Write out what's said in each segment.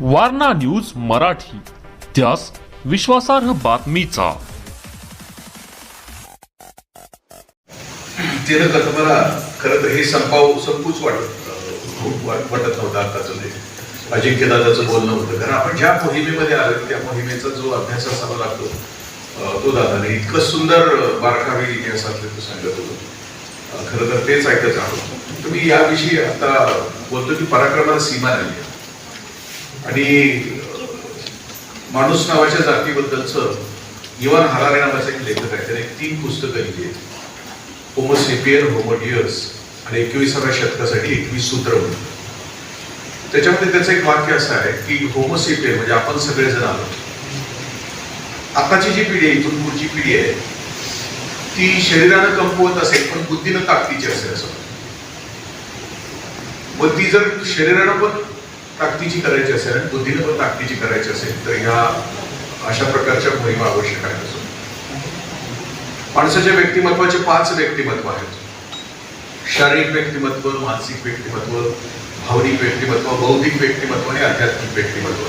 Warna news Marathi. त्यास विश्वासार्ह बातमीचा. ते न मला खरं तर हे संपाव संपूच वाटत वाटत नव्हतं आताचं ते. अजिंक्यदादाचं बोलणं होतं. कारण आपण ज्या मोहिमेमध्ये आलो त्या मोहिमेचा जो अभ्यास असावा लागतो तो दादाने इतकं सुंदर बारकावे इतिहासातले तो सांगत होतो. खरं तर तेच ऐकत आहोत. तुम्ही याविषयी आता बोलतो की पराक्रमाला सीमा नाही आहे. आणि माणूस नावाच्या जातीबद्दलचं इवन हरारे नावाचा एक लेखक आहे. त्याने तीन पुस्तकं लिहिली आहेत. होमोसेपियन होमोडियस आणि एकविसाव्या शतकासाठी एकवीस सूत्र म्हणून. त्याच्यामध्ये त्याचं एक वाक्य असं आहे की होमोसेपियन म्हणजे आपण सगळेजण आलो. आताची जी पिढी आहे इथून पुढची पिढी आहे ती शरीरानं कमकुवत असेल पण बुद्धीनं ताकदीची असेल असं. मग ती जर शरीरानं पण ताकदीची करायची असेल आणि बुद्धीनं पण ताकदीची करायची असेल तर ह्या अशा प्रकारच्या मोहिमा आवश्यक आहेत. असं माणसाच्या व्यक्तिमत्वाचे पाच व्यक्तिमत्व आहेत. शारीरिक व्यक्तिमत्व मानसिक व्यक्तिमत्व भावनिक व्यक्तिमत्व बौद्धिक व्यक्तिमत्व आणि आध्यात्मिक व्यक्तिमत्व.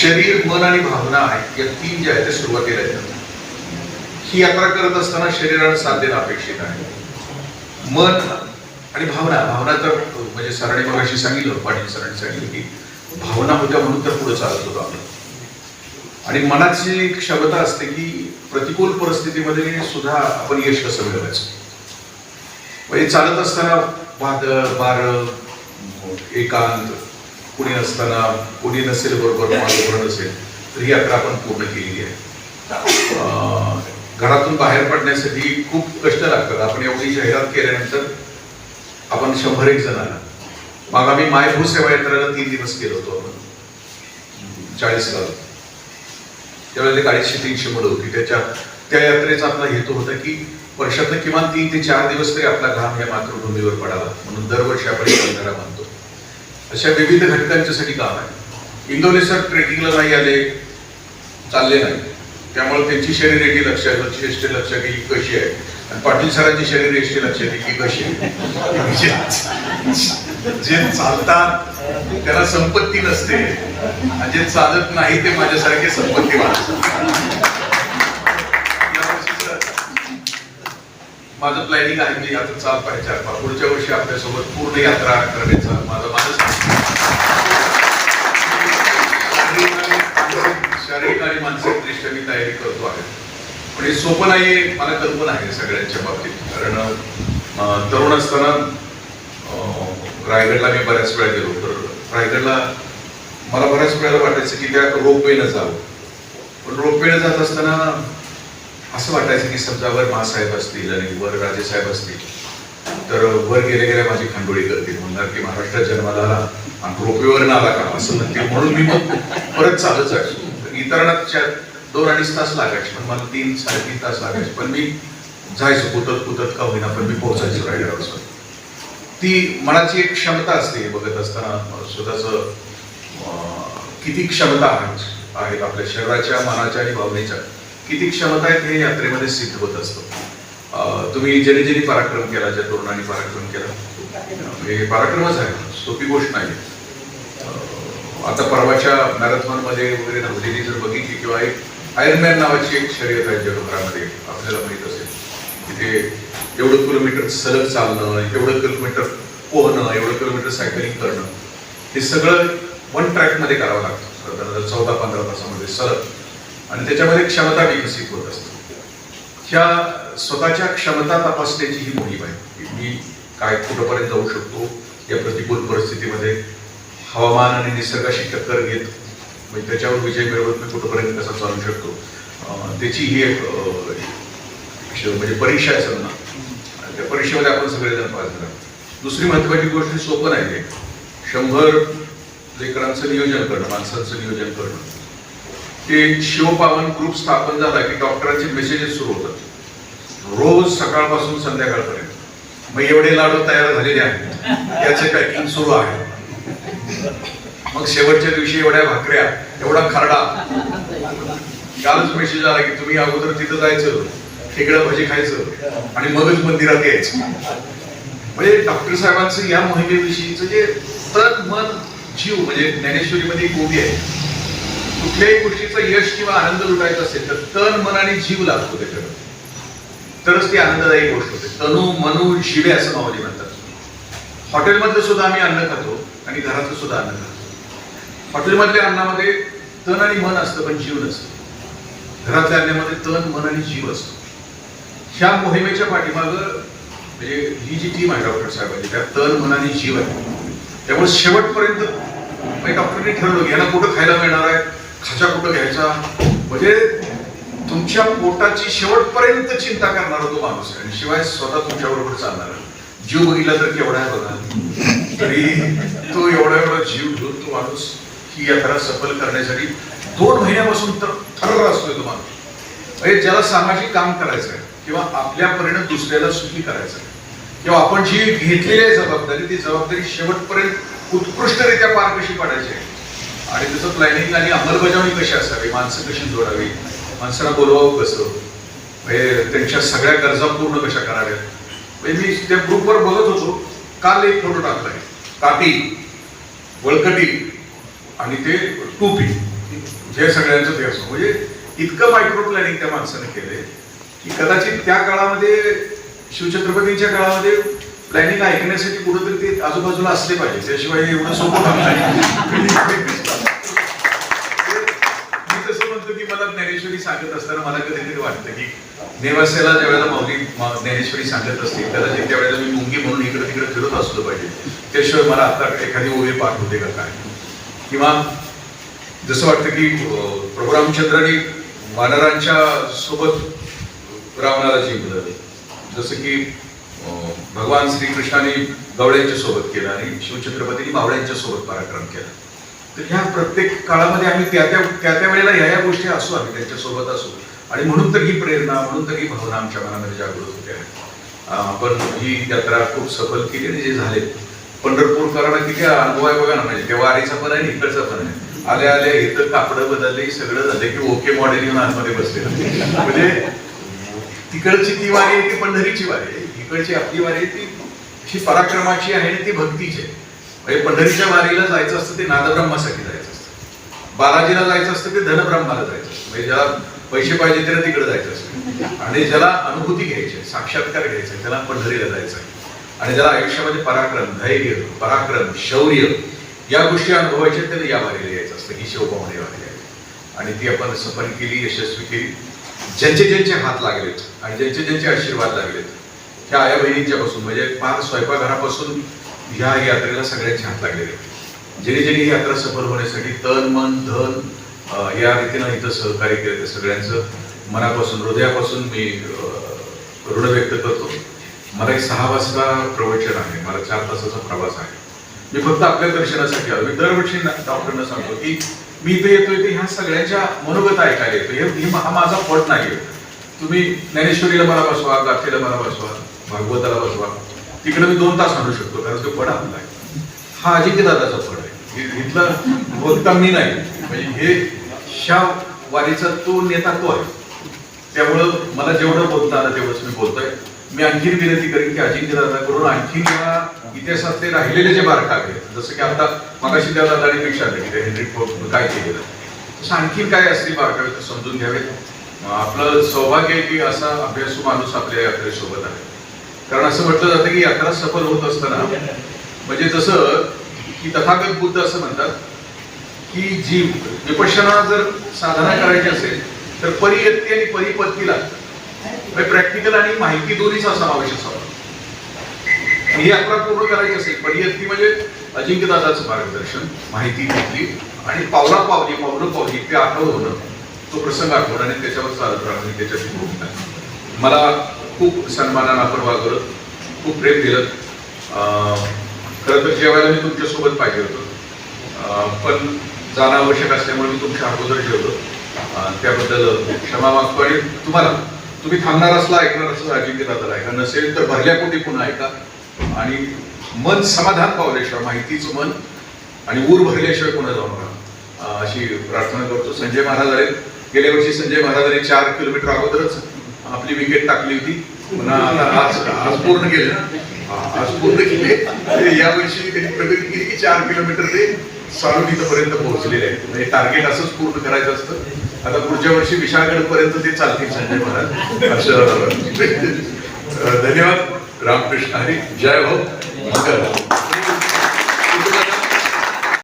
शरीर मन आणि भावना आहेत या तीन ज्या आहेत त्या सुरुवातीला येतात ही यात्रा करत असताना शरीराला साथ देणं अपेक्षित आहे. मन आणि भावना भावना तर म्हणजे सरांनी मग अशी सांगितलं पाटील सरांनी सांगितलं की भावना होत्या म्हणून तर पुढे चालत होतो आम्ही. आणि मनाची एक क्षमता असते की प्रतिकूल परिस्थितीमध्ये सुद्धा आपण यश कसं मिळवायचं? म्हणजे चालत असताना वाद बार एकांत कुणी असताना कुणी नसेल बरोबर माझं नसेल तर ही यात्रा आपण पूर्ण केलेली आहे. अं, घरातून बाहेर पडण्यासाठी खूप कष्ट लागतात. आपण एवढी जाहिरात केल्यानंतर आपण शंभर एक जण आला मग आम्ही मायभू सेवा यात्राला तीन दिवस केलो होतो आपण. चाळीस गाव त्यावेळेला एक अडीचशे तीनशे मुलं होती. त्याच्या त्या यात्रेचा आपला हेतू होता की वर्षातनं किमान तीन ते चार दिवस तरी आपला घाम या मातृभूमीवर पडावा. म्हणून दरवर्षी आपण एक बंधारा मानतो अशा विविध घटकांच्यासाठी काम आहे. इंदोले सर ट्रेकिंगला नाही आले चालले नाही. त्यामुळे त्यांची शरीर लक्षात लक्ष लक्षात की कशी आहे? आणि पाटील सरांची शरीर एष्टी लक्षात आहे की कशी म्हणजे जे- चालतात त्याला संपत्ती नसते. आणि जे चालत नाही ते माझ्यासारखे संपत्ती माझं प्लॅनिंग आहे मी आता चाल पाहिजे चार पाच. पुढच्या वर्षी आपल्यासोबत पूर्ण यात्रा करण्याचा माझं माझं शारीरिक आणि मानसिक दृष्ट्या मी तयारी करतो आहे. पण हे सोपं नाही मला कल्पना आहे सगळ्यांच्या बाबतीत. कारण तरुण असताना रायगडला मी बऱ्याच वेळा गेलो. तर रायगडला मला बऱ्याच वेळेला वाटायचं की त्या रोपवेनं जावं. पण रोपवेनं जात असताना असं वाटायचं की समजा वर महासाहेब असतील आणि वर राजेसाहेब असतील तर वर गेले गेल्या माझी खंडोळी करतील. म्हणणार की महाराष्ट्रात जन्माला आला आणि रोपवेवर आला का? असं म्हणतील. म्हणून मी मग परत चालत जायचो. इतरांच्या दोन अडीच तास लागायचे पण मला तीन साडेतीन तास लागायचे. पण मी जायचो कुतत कुतत का होईना पण मी पोहोचायचो रायगडावर ती मनाची एक क्षमता असते बघत असताना स्वतःच किती क्षमता आहेत आपल्या शरीराच्या मनाच्या आणि भावनेच्या. किती क्षमता आहेत हे यात्रेमध्ये सिद्ध होत असतं. तुम्ही ज्याने ज्याने पराक्रम केला ज्या तरुणांनी पराक्रम केला. हे पराक्रमच आहे सोपी गोष्ट नाही. आता परवाच्या मॅरेथॉनमध्ये वगैरे धावलेली जर बघितली किंवा एक आयर्नमॅन नावाची एक शर्यत आहे जगभरामध्ये. आपल्याला माहीत असेल. तिथे एवढं किलोमीटर सलग चालणं एवढं किलोमीटर पोहणं एवढं किलोमीटर सायकलिंग करणं हे सगळं वन ट्रॅकमध्ये करावं लागतं. साधारणतः चौदा पंधरा तासामध्ये सलग. आणि त्याच्यामध्ये क्षमता विकसित होत असते. ह्या स्वतःच्या क्षमता तपासण्याची ही मोहीम आहे. की मी काय कुठंपर्यंत जाऊ शकतो या प्रतिकूल परिस्थितीमध्ये हवामान आणि निसर्गाशी टक्कर घेत म्हणजे त्याच्यावर विजय मिळवत मी कुठंपर्यंत कसा चालू शकतो. त्याची ही एक म्हणजे परीक्षा आहे सर ना त्या परीक्षेमध्ये आपण सगळेजण पास झाला दुसरी महत्वाची गोष्ट सोपं नाही आहे. शंभर लेकरांचं नियोजन करणं माणसांचं नियोजन करणं. ते शिवपावन ग्रुप स्थापन झाला की डॉक्टरांचे मेसेजेस सुरू होतात. रोज सकाळपासून संध्याकाळपर्यंत. मग एवढे लाडू तयार झालेले आहेत. त्याचे पॅकिंग सुरू आहे. मग शेवटच्या दिवशी एवढ्या भाकऱ्या एवढा खरडा. कालच मेसेज आला की तुम्ही अगोदर तिथं जायचं खेकडं भजी खायचं आणि मगच मंदिरात यायचं. म्हणजे डॉक्टर साहेबांचं या मोहिमेविषयीचं जे तन मन जीव म्हणजे ज्ञानेश्वरीमध्ये एक ओवी आहे. कुठल्याही गोष्टीचं यश किंवा आनंद लुटायचा असेल तर तन मन आणि जीव लागतो त्याच्यावर. तरच ती आनंददायी गोष्ट होते. तनु मनु शिवे असं माऊली म्हणतात. हॉटेलमधलं सुद्धा आम्ही अन्न खातो आणि घरातलं सुद्धा अन्न खातो. हॉटेलमधल्या अन्नामध्ये तन आणि मन असतं पण जीव नसतं. घरातल्या अन्नामध्ये तन मन आणि जीव असतो. ह्या मोहिमेच्या पाठीमागं म्हणजे ही जी टीम आहे डॉक्टर साहेबांची त्यात तन मन आणि जीव आहे. त्यामुळे शेवटपर्यंत म्हणजे डॉक्टरने ठरवलं की याला कुठं खायला मिळणार आहे खाचा कुठं घ्यायचा? म्हणजे तुमच्या पोटाची शेवटपर्यंत चिंता करणारा तो माणूस आहे. आणि शिवाय स्वतः तुमच्याबरोबर चालणार जीव बघितला तर केवढा आहे बघा. तरी तो एवढा एवढा जीव घेऊन तो माणूस ही यात्रा सफल करण्यासाठी दोन महिन्यापासून तर थर्र असतोय तुम्हाला म्हणजे ज्याला सामाजिक काम करायचं आहे किंवा आपल्या परिणाम दुसऱ्याला सुखी करायचं आहे किंवा आपण जी घेतलेली आहे जबाबदारी ती जबाबदारी शेवटपर्यंत उत्कृष्टरित्या पार कशी पाडायची आहे? आणि त्याचं प्लॅनिंग आणि अंमलबजावणी कशी असावी? माणसं कशी जोडावी? माणसाला बोलवावं कसं? म्हणजे त्यांच्या सगळ्या गरजा पूर्ण कशा कराव्यात? म्हणजे मी त्या ग्रुपवर बघत होतो. काल एक फोटो टाकलाय. काटी वळकटी आणि ते टोपी. जे सगळ्यांचं ते असं म्हणजे इतकं मायक्रो प्लॅनिंग त्या माणसाने केलंय की कदाचित त्या काळामध्ये शिवछत्रपतींच्या काळामध्ये प्लॅनिंग ऐकण्यासाठी कुठंतरी ते आजूबाजूला असले पाहिजे. त्याशिवाय एवढं सोपं काम नाही. मी तसं म्हणतो की मला ज्ञानेश्वरी सांगत असताना मला कधीतरी वाटतं की नेवास्याला ज्या वेळेला माऊली ज्ञानेश्वरी सांगत असते कदाचित त्या वेळेला मी मुंगी म्हणून इकडे तिकडे फिरत असलो पाहिजे त्याशिवाय मला आता एखादी ओवी पाठ होते का काय? किंवा जसं वाटतं की अं, प्रभू वानरांच्या सोबत रावणाला जिंकलं जसं की भगवान श्रीकृष्णाने गवळ्यांच्या सोबत केलं आणि शिवछत्रपतींनी मावळ्यांच्या सोबत पराक्रम केला. तर ह्या प्रत्येक काळामध्ये आम्ही त्या त्या त्या त्या वेळेला ह्या ह्या गोष्टी असू आम्ही त्यांच्यासोबत असू. आणि म्हणून तर ही प्रेरणा म्हणून तर ही भावना आमच्या मनामध्ये जागृत होते. आपण ही यात्रा खूप सफल केली आणि जे झाले पंढरपूरकरांना म्हणजे किती अनुभव आहे बघा ना म्हणजे तेव्हा आरीचा पण आहे इकडचा पण आहे. आल्या आल्या इथं कापडं बदलले सगळं झालं की ओके मॉडेल येऊन आतमध्ये बसले म्हणजे तिकडची ती वारी आहे ती पंढरीची वारी आहे. इकडची आपली वारी आहे ती ही पराक्रमाची आहे आणि ती भक्तीची आहे. म्हणजे पंढरीच्या वारीला जायचं असतं ते नादब्रह्मासाठी जायचं असतं. बालाजीला जायचं असतं ते धनब्रह्माला जायचं असतं. म्हणजे ज्याला पैसे पाहिजे त्याला तिकडे जायचं असतं. आणि ज्याला अनुभूती घ्यायची साक्षात्कार घ्यायचा त्याला पंढरीला जायचं आहे. आणि ज्याला आयुष्यामध्ये पराक्रम धैर्य पराक्रम शौर्य या गोष्टी अनुभवायच्या आहेत, त्याला या वारीला यायचं असतं. ही शिवपावणे वारी आहे. आणि ती आपण सफल केली यशस्वी केली. ज्यांचे ज्यांचे हात लागलेत आणि ज्यांचे ज्यांचे आशीर्वाद लागलेत ह्या आया बहिणींच्यापासून म्हणजे पार स्वयंपाकघरापासून ह्या यात्रेला सगळ्यांचे हात लागलेले आहेत. ज्यांनी ज्यांनी ही यात्रा सफल होण्यासाठी तन मन धन या रीतीनं इथं सहकार्य केलं ते सगळ्यांचं. मनापासून हृदयापासून मी ऋण व्यक्त करतो. मला एक सहा वाजता प्रवचन आहे. मला चार तासाचा प्रवास आहे. मी फक्त आपल्या दर्शनासाठी आलो. मी दरवर्षी डॉक्टरना सांगतो की मी इथे येतोय ते ह्या सगळ्यांच्या मनोगत ऐकायला येतो हे हा माझा पट नाही तुम्ही ज्ञानेश्वरीला मला बसवा गाथेला मला बसवा भागवताला बसवा. तिकडे मी दोन तास आणू शकतो कारण तो पट आपला आहे. हा अजिंक्य दादाचा फड आहे. इथला बोलता मी नाही. म्हणजे हे ह्या वारीचा तो नेता तो आहे. त्यामुळं मला जेवढं बोलता आलं तेवढंच मी बोलतोय. मी आणखीन विनंती करेन की अजिंक्य दादाकडून आणखीन या इतिहासातले राहिलेले जे बारकावे आहेत जसं की आता मगाशी त्या दादाने विचारलं की हेनरी फोर्ट काय केलेलं तसं आणखीन काय असतील बारकावे ते समजून घ्यावेत? आपलं सौभाग्य आहे की असा अभ्यासू माणूस आपल्या यात्रेसोबत आहे. कारण असं म्हटलं जातं की यात्रा सफल होत असताना म्हणजे जसं की तथागत बुद्ध असं म्हणतात की जीव विपशना जर साधना करायची असेल तर परियत्ती आणि परिपत्ती लागतात. म्हणजे प्रॅक्टिकल आणि माहिती दोन्हीचा समावेश असावा. ही अकरा पूर्ण करायची असेल परियत्ती म्हणजे अजिंक्यदादाचं मार्गदर्शन माहिती घेतली आणि पावला पावली पावलं पावली ते आठवणं तो प्रसंग आठवण आणि त्याच्यावर चालत राहणं त्याच्याशी भूमिका मला खूप सन्मानानं आपण वागवलं खूप प्रेम दिलं. अं, खरं तर जेवायला मी तुमच्यासोबत पाहिजे होतं. पण जाणं आवश्यक असल्यामुळे मी तुमच्या अगोदर जेवलो. त्याबद्दल क्षमा मागतो आणि तुम्हाला तुम्ही थांबणार असला ऐकणार असला अजिंक्य दादाला ऐका नसेल तर भरल्या पोटी पुन्हा ऐका. आणि मन समाधान पावल्याशिवाय माहितीचं मन. आणि ऊर भरल्याशिवाय पुन्हा जाऊ नका. अशी प्रार्थना करतो. संजय महाराज आले. गेल्या वर्षी संजय महाराजांनी चार किलोमीटर अगोदरच आपली विकेट टाकली होती. पुन्हा आता आज आज पूर्ण केलं. ना आज पूर्ण केले. या वर्षी त्यांनी प्रगती केली की चार किलोमीटर ते चालून इथंपर्यंत पोहोचलेले आहेत. म्हणजे टार्गेट असंच पूर्ण करायचं असतं. आता पुढच्या वर्षी विशाळगडपर्यंत ते चालतील संजय महाराज. असं धन्यवाद. रामकृष्ण हरी जय हो. मंगल